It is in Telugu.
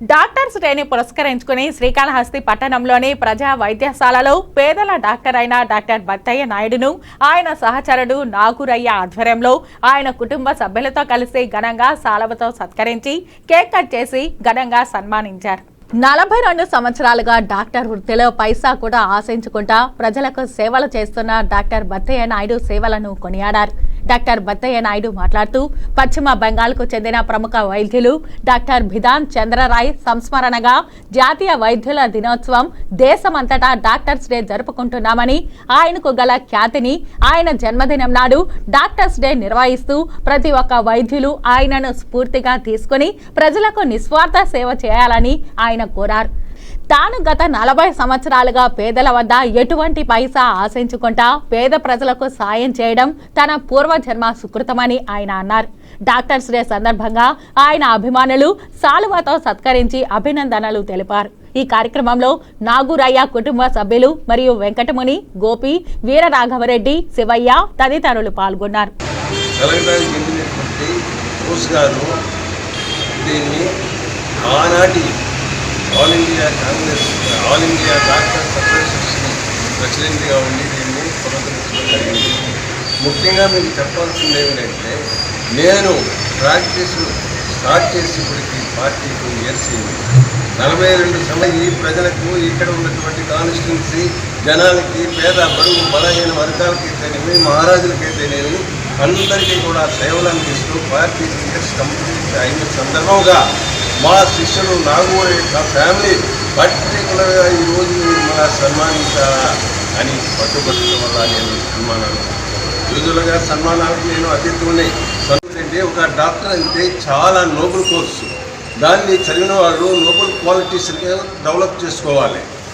డాక్టర్స్ డేని పురస్కరించుకుని శ్రీకాళహస్తి పట్టణంలోని ప్రజా వైద్యశాలలో పేదల డాక్టర్ అయిన డాక్టర్ బత్తయ్య నాయుడును ఆయన సహచరుడు నాగురయ్య ఆధ్వర్యంలో ఆయన కుటుంబ సభ్యులతో కలిసి ఘనంగా సాలవతో సత్కరించి కేక్ కట్ చేసి ఘనంగా సన్మానించారు. నలభై రెండు సంవత్సరాలుగా డాక్టర్ వృత్తిలో పైసా కూడా ఆశించుకుంటా ప్రజలకు సేవలు చేస్తున్న డాక్టర్ బత్తయ్య నాయుడు సేవలను కొనియాడారు. డాక్టర్ బత్తయ్య నాయుడు మాట్లాడుతూ పశ్చిమ బెంగాల్కు చెందిన ప్రముఖ వైద్యులు డాక్టర్ భిధాన్ చంద్రరాయ్ సంస్మరణగా జాతీయ వైద్యుల దినోత్సవం దేశమంతటా డాక్టర్స్ డే జరుపుకుంటున్నామని ఆయనకు గల ఖ్యాతిని ఆయన జన్మదినం నాడు డాక్టర్స్ డే నిర్వహిస్తూ ప్రతి ఒక్క వైద్యులు ఆయనను స్ఫూర్తిగా తీసుకుని ప్రజలకు నిస్వార్థ సేవ చేయాలని ఆయన కోరారు. తాను గత నలభై సంవత్సరాలుగా పేదల వద్ద ఎటువంటి పైసా ఆశించుకుంటా పేద ప్రజలకు సాయం చేయడం తన పూర్వజన్మ సుకృతమని ఆయన అన్నారు. డాక్టర్స్ డే సందర్భంగా ఆయన అభిమానులు సాలువాతో సత్కరించి అభినందనలు తెలిపారు. ఈ కార్యక్రమంలో నాగురయ్య కుటుంబ సభ్యులు మరియు వెంకటముని గోపి వీరరాఘవరెడ్డి శివయ్య తదితరులు పాల్గొన్నారు. దీన్ని ఆనాటి all India Congress all India doctors association ప్రెసిడెంట్గా ఉండి దీన్ని పునరుద్ధరించడం జరిగింది. ముఖ్యంగా మీకు చెప్పాల్సింది ఏమిటంటే నేను ప్రాక్టీస్ స్టార్ట్ చేసి ఇప్పటికి ఫార్టీ టూ ఇయర్స్ నలభై రెండు సమయం ఈ ప్రజలకు ఇక్కడ ఉన్నటువంటి కాన్స్టిట్యున్సీ జనాలకి పేద బరువు బలహీన వర్గాలకి మహారాజులకైతేనేమి అందరికీ కూడా సేవలు అందిస్తూ పార్టీ టీచర్స్ కంప్లీట్ అయిన సందర్భంగా మా శిష్యులు నాగూరి నా ఫ్యామిలీ పర్టికులర్గా ఈరోజు మన సన్మానించారా అని పట్టుబట్టడం వల్ల నేను సన్మానాలు యూజువల్గా సన్మానాలకు నేను అతీతునే అంటే ఒక డాక్టర్ అంటే చాలా నోబుల్ కోర్సు. దాన్ని చదివిన వాళ్ళు నోబుల్ క్వాలిటీస్ డెవలప్ చేసుకోవాలి.